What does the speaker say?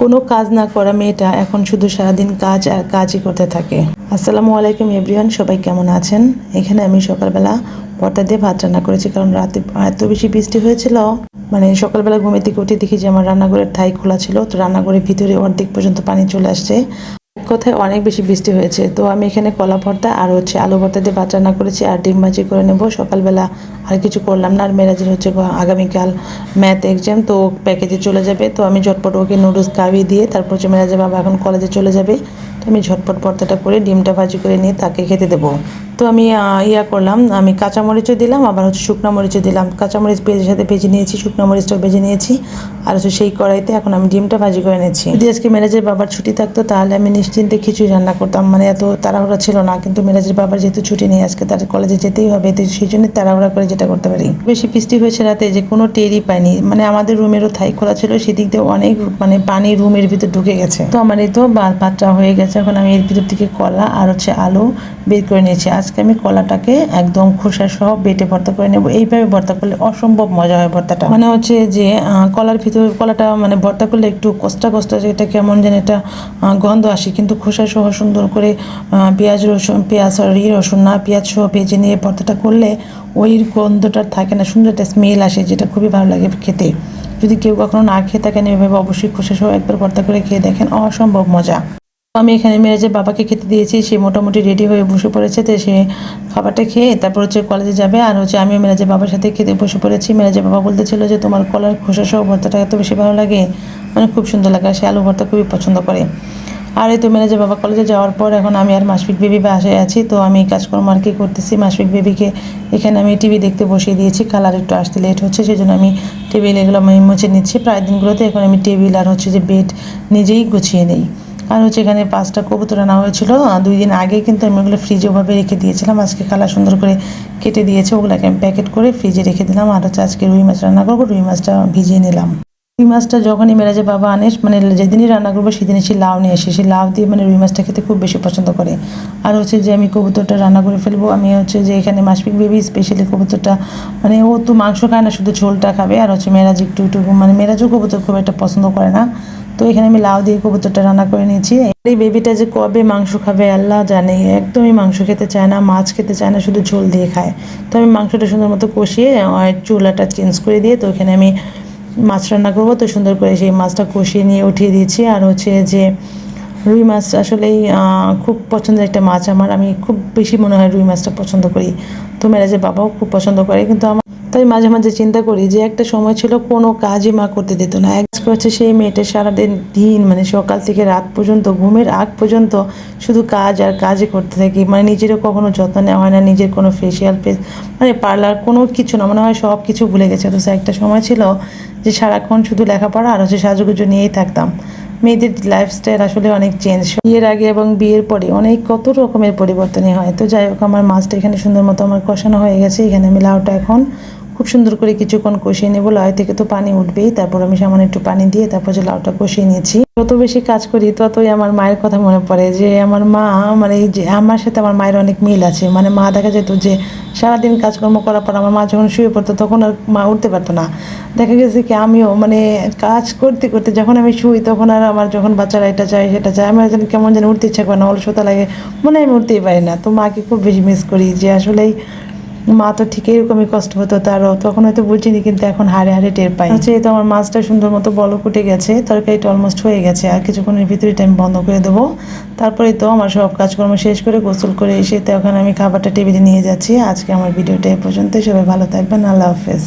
কোনো কাজ না করা মেয়েটা এখন শুধু সারাদিন কাজ আর কাজই করতে থাকে। আসসালামু আলাইকুম এভরিওয়ান, সবাই কেমন আছেন? এখানে আমি সকালবেলা পর্দা দিয়ে ভাত রান্না করেছি, কারণ রাতে এত বেশি বৃষ্টি হয়েছিল। মানে সকালবেলা ঘুমের দিকে উঠে দেখি যে আমার রান্নাঘরের থাই খোলা ছিল, তো রান্নাঘরের ভিতরে অর্ধেক পর্যন্ত পানি চলে আসছে। কথায় অনেক বেশি বৃষ্টি হয়েছে। তো আমি এখানে কলা ভর্তা আর হচ্ছে আলু ভর্তা দিয়ে বাচ্চা রান্না করেছি আর ডিম ভাজি করে নেব। সকালবেলা আর কিছু করলাম না। আর মেরাজের হচ্ছে আগামীকাল ম্যাথ এক্সাম তো প্যাকেজে চলে যাবে। তো আমি ঝটপট ওকে নুডলস কাবি দিয়ে তারপর হচ্ছে মেরাজের বাবা এখন কলেজে চলে যাবে। তো আমি ঝটপট ভর্তাটা করে ডিমটা ভাজি করে নিয়ে তাকে খেতে দেবো। তো আমি ইয়া করলাম, আমি কাঁচামরিচও দিলাম, আবার হচ্ছে শুকনো মরিচও দিলাম। কাঁচামরিচ পেঁয়াজের সাথে ভেজে নিয়েছি, শুকনো মরিচটাও ভেজে নিয়েছি, আর হচ্ছে সেই কড়াইতে এখন আমি ডিমটা ভাজি করে নিয়েছি। যদি আজকে মেরাজের বাবার ছুটি থাকতো, তাহলে আমি নিশ্চিন্তে খিচুড়ি রান্না করতাম মানে এত তাড়াহুড়া ছিল না, কিন্তু মেরাজের বাবার যেহেতু ছুটি নেই, আজকে তার কলেজে যেতেই হবে, তো সেই জন্য তাড়াহুড়া করে যেটা করতে পারি। বেশি বৃষ্টি হয়েছে রাতে, যে কোনো টেরই পাইনি মানে আমাদের রুমেরও থাই খোলা ছিল, সেদিক দিয়ে অনেক মানে পানি রুমের ভিতর ঢুকে গেছে। তো আমার এই তো বা- ভাতটা হয়ে গেছে। এখন আমি এর ভিতর থেকে কলা আর হচ্ছে আলু বের করে নিয়েছি। আজকে আমি কলাটাকে একদম খোসা সহ বেটে ভর্তা করে নেব। এইভাবে ভর্তা করলে অসম্ভব মজা হয় ভর্তাটা। মানে হচ্ছে যে কলার ভিতর, কলাটা মানে ভর্তা করলে একটু কষ্টা কষ্টা এটা কেমন যেন এটা গন্ধ আসে। কিন্তু খোসা সহ সুন্দর করে পেঁয়াজ, রসুন, পেঁয়াজ, সরি, রসুন না, পেঁয়াজ সহ ভেজে নিয়ে ভর্তাটা করলে ওই গন্ধটা থাকে না, সুন্দর একটা স্মেল আসে যেটা খুবই ভালো লাগে খেতে। যদি কেউ কখনো না খেয়ে থাকেন, এভাবে অবশ্যই খোসা সহ একবার ভর্তা করে খেয়ে দেখেন, অসম্ভব মজা। আমি এখানে মেরেজের বাবাকে খেতে দিয়েছি, সে মোটামুটি রেডি হয়ে বসে পড়েছে, তো সে খাবারটা খেয়ে তারপর হচ্ছে কলেজে যাবে। আর হচ্ছে আমি মেরাজের বাবার সাথে খেতে বসে পড়েছি। মেরাজের বাবা বলতেছিল যে, তোমার কলার খোসা সহ ভর্তাটা এত বেশি ভালো লাগে মানে খুব সুন্দর লাগে সে আলু ভর্তা খুবই পছন্দ করে। আর এই তো মেরাজের বাবা কলেজে যাওয়ার পর এখন আমি আর মাসফিক বেবি বাসায় আছি, তো আমি কাজকর্ম আর কি করতেছি। মাসফিক বেবিকে এখানে আমি টিভি দেখতে বসিয়ে দিয়েছি। কালার একটু আসতে লেট হচ্ছে সেই জন্য আমি টেবিল এগুলো আমি মুছে নিচ্ছি। প্রায় দিনগুলোতে এখন আমি টেবিল আর হচ্ছে যে বেড নিজেই গুছিয়ে নিই। আর হচ্ছে এখানে পাঁচটা কবুতর আনা হয়েছিল। দুই দিন আগে কিন্তু আমি ওগুলো ফ্রিজে ওভাবে রেখে দিয়েছিলাম। আজকে কালা সুন্দর করে কেটে দিয়েছে। ওগুলোকে আমি প্যাকেট করে ফ্রিজে রেখে দিলাম। আর হচ্ছে আজকে রুই মাছ রান্না করব, রুই মাছটা ভিজিয়ে নিলাম। রুই মাছটা যখনই মেরাজে বাবা আনে মানে যেদিনই রান্না করব সেদিনই সে লাউ নিয়ে আসে। সে লাউ দিয়ে মানে রুই মাছটা খেতে খুব বেশি পছন্দ করে। আর হচ্ছে যে আমি কবুতরটা রান্না করে ফেলব, আমি হচ্ছে যে এখানে মাসপিক বেবি স্পেশালি কবুতরটা মানে ও তো মাংস খায় না, শুধু ঝোলটা খাবে। আর হচ্ছে মেরাজ একটু একটু মানে মেরাজও কবুতর খুব একটা পছন্দ করে না। তো এখানে আমি লাউ দিয়ে কবুতরটা রান্না করে নিয়েছি। এই বেবিটা যে কবে মাংস খাবে আল্লাহ জানে। একদমই মাংস খেতে চায় না, মাছ খেতে চায় না, শুধু ঝোল দিয়ে খায়। তো আমি মাংসটা সুন্দর মতো কষিয়ে চুলাটা চেঞ্জ করে দিয়ে তো এখানে আমি মাছ রান্না করব। তো সুন্দর করে সেই মাছটা কষিয়ে নিয়ে উঠিয়ে দিয়েছি। আর হচ্ছে যে রুই মাছ আসলেই খুব পছন্দের একটা মাছ আমার। আমি খুব বেশি মনে হয় রুই মাছটা পছন্দ করি। তো মেরাজের বাবাও খুব পছন্দ করে, কিন্তু আমার তাই মাঝে মাঝে চিন্তা করি যে একটা সময় ছিল কোনো কাজই মা করতে দিত না। এক হচ্ছে সেই মেয়েটা সারাদিন দিন মানে সকাল থেকে রাত পর্যন্ত, ঘুমের আগ পর্যন্ত শুধু কাজ আর কাজই করতে থাকি। মানে নিজেরও কখনো যত্ন নেওয়া হয় না, নিজের কোনো ফেসিয়াল ফেস মানে পার্লার কোনো কিছু না, মনে হয় সব কিছু ভুলে গেছে। তো একটা সময় ছিল যে সারাক্ষণ শুধু লেখাপড়া আর হচ্ছে সাজুগুজু নিয়েই থাকতাম। মেয়েদের লাইফস্টাইল আসলে অনেক চেঞ্জ বিয়ের আগে এবং বিয়ের পরে অনেক কত রকমের পরিবর্তনই হয়। তো যাই হোক, আমার মাছটা এখানে সুন্দর মতো আমার কষানো হয়ে গেছে। এখানে আমি লাউটা এখন খুব সুন্দর করে কিছুক্ষণ কষিয়ে নেব। লাউ থেকে তো পানি উঠবেই। তারপর আমি সামান্য একটু পানি দিয়ে তারপর যে লাউটা কষিয়ে নিয়েছি। যত বেশি কাজ করি, ততই আমার মায়ের কথা মনে পড়ে যে, আমার মা মানে যে, আমার সাথে আমার মায়ের অনেক মিল আছে। মানে মা দেখা যেত যে, সারাদিন কাজকর্ম করার পর আমার মা যখন শুয়ে পড়তো, তখন আর মা উঠতে পারতো না। দেখা গেছে কি, আমিও মানে কাজ করতে করতে যখন আমি শুই, তখন আর আমার যখন বাচ্চারা এটা চায়, সেটা চায়, আমার যেন কেমন যেন উঠতে ইচ্ছা করে না, অলসতা লাগে। মনে আমি উঠতেই পারি না। তো মাকে খুব বেশি মিস করি যে, আসলেই মা তো ঠিক এরকমই কষ্ট হতো তারও, তখন হয়তো বুঝিনি, কিন্তু এখন হাড়ে হাড়ে টের পাই। আচ্ছা এই তো আমার মাছটা সুন্দর মতো বলো কুটে গেছে, তরকারিটা অলমোস্ট হয়ে গেছে, আর কিছুক্ষণের ভিতরে আমি বন্ধ করে দেবো। তারপরে তো আমার সব কাজকর্ম শেষ করে গোসল করে এসে তো এখন আমি খাবারটা টেবিলে নিয়ে যাচ্ছি। আজকে আমার ভিডিওটা এ পর্যন্ত সবাই ভালো থাকবেন, আল্লাহ হাফেজ।